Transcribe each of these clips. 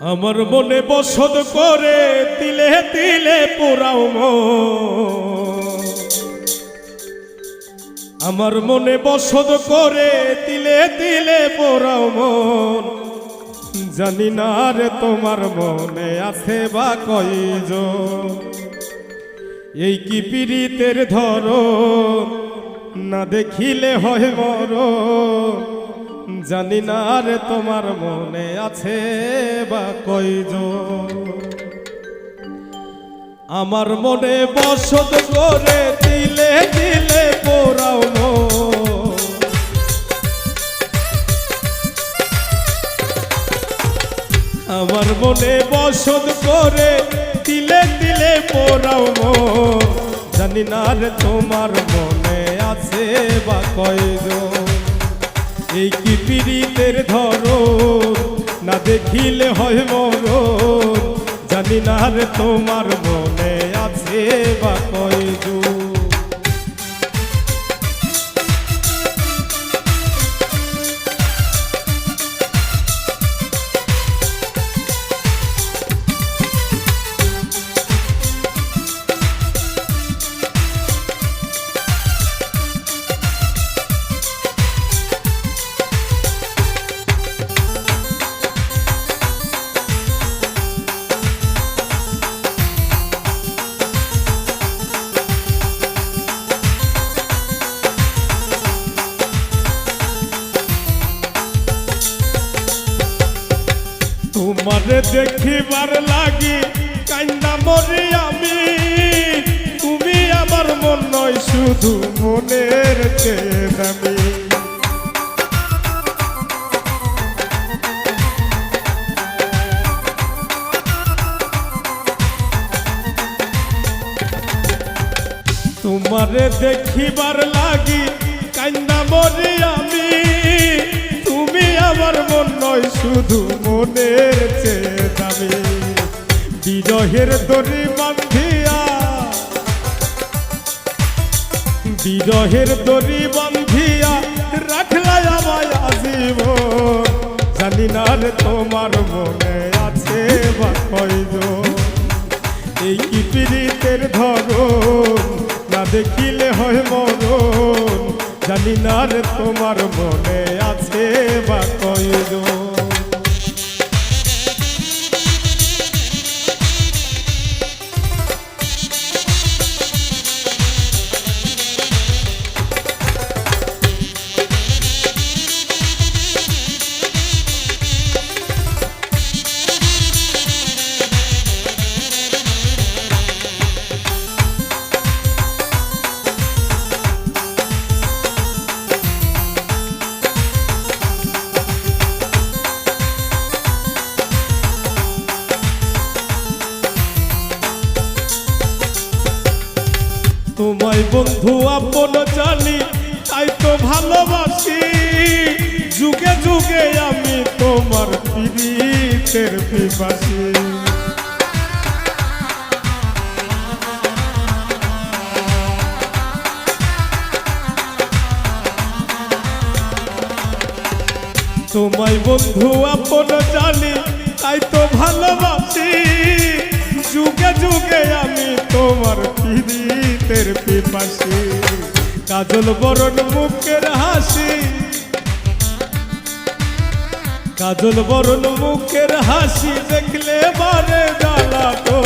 আমার মনে বসত করে, তিলে তিলে পোড়াও। আমার মনে বসত করে, তিলে তিলে পোড়াও মন। জানি না রে তোমার মনে আছে বা কয়জন। এই কি পীড়িতের ধরো না দেখিলে হয় মর জানি না রে তোমার মনে আছে বা কয়জন আমার মনে বসত করে দিলে দিলে পোড়াও। আমার মনে বসত করে দিলে দিলে পোড়াও। জানি না রে তোমার মনে আছে বা কয়জন এই কি পীড়িতের ধরো না দেখিলে হয় মরণ। জানি না তোমার মনে আছে বা কয়জন। তোমারে দেখিবার লাগি কান্না মরি আমি। তুমি আমার মন নয়, শুধু মনের দামি তোমারে দেখিবার লাগি কান্না মরি আমি। তুমি আমার মন নয়, শুধু মনের দামি বিরহের দড়ি বান্ধিয়া, বিরহের দড়ি বান্ধিয়া রাখলাই আমায় আজীব জানি না রে তোমার মনে আছে বা এই পীড়িতের ধরন? না দেখিলে হয় মরণ। জানি না রে তোমার মনে আছে বা কয়জন। তোমায় বন্ধু আপন জানি, তাই তো ভালোবাসি। যুগে যুগে আমি তোমার পীড়িতের পিপাসি। তোমায় বন্ধু আপন জানি, তাই তো ভালোবাসি। যুগে যুগে আমি তোমার পীড়িতের পিপাসি। কাজল বরণ মুখের হাসি। কাজল বরণ মুখের হাসি দেখলে বারে জ্বালা তো।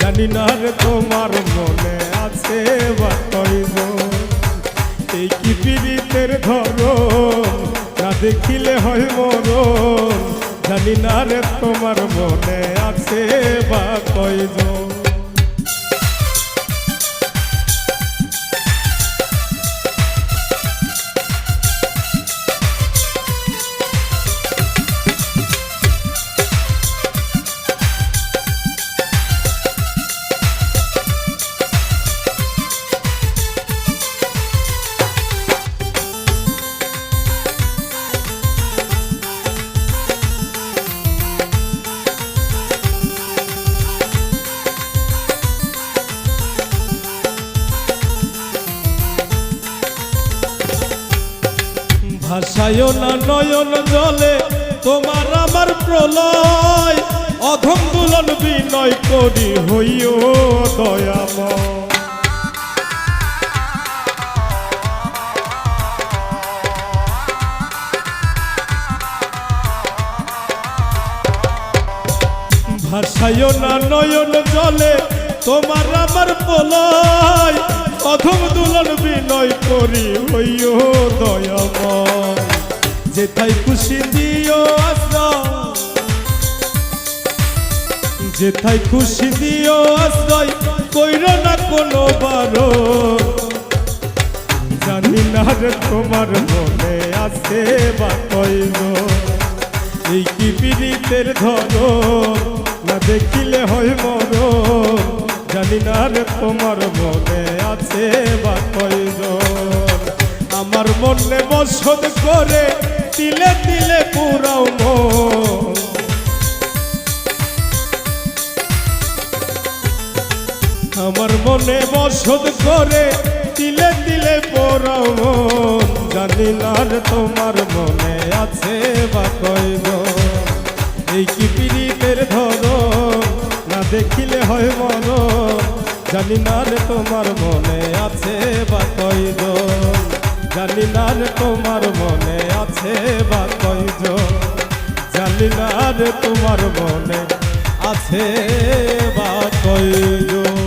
জানি না রে তোমার মনে আছে বা কয়জন এই কি পীড়িতের ধরন? না দেখিলে হয় মরণ। জানি না রে তোমার মনে আছে বা কয়জন। ভাসায় না নয়ন জলে, তোমার আমার প্রলয়। অধম বিনয় করি হইও দয়াম ভাসাইও না নয়ন জলে, তোমার আমার পলয় অধম দুলন বিনয় করি, হইও দয়াময়। যেথায় খুশি দিও আশ্রয়। যেথায় খুশি দিও আশ্রয়, কইর না কোনো বারো। জানি না রে তোমার মনে আছে বা কইল এই কি পীড়িতের ধরো না দেখিলে হয় মর জানি তোমার মনে আছে বা কইজন আমার মনে বসত করে তিলে তিলে পুরাও মন। আমার মনে বসত করে তিলে তিলে পড়াও মন। জানি না রে তোমার মনে আছে বা কইব এই কি পীড়িতের ধর না দেখিলে হয় মন জানি না রে তোমার মনে আছে বা কইব জানি না রে তোমার মনে আছে বা কইব জানি না রে তোমার মনে আছে বা কইব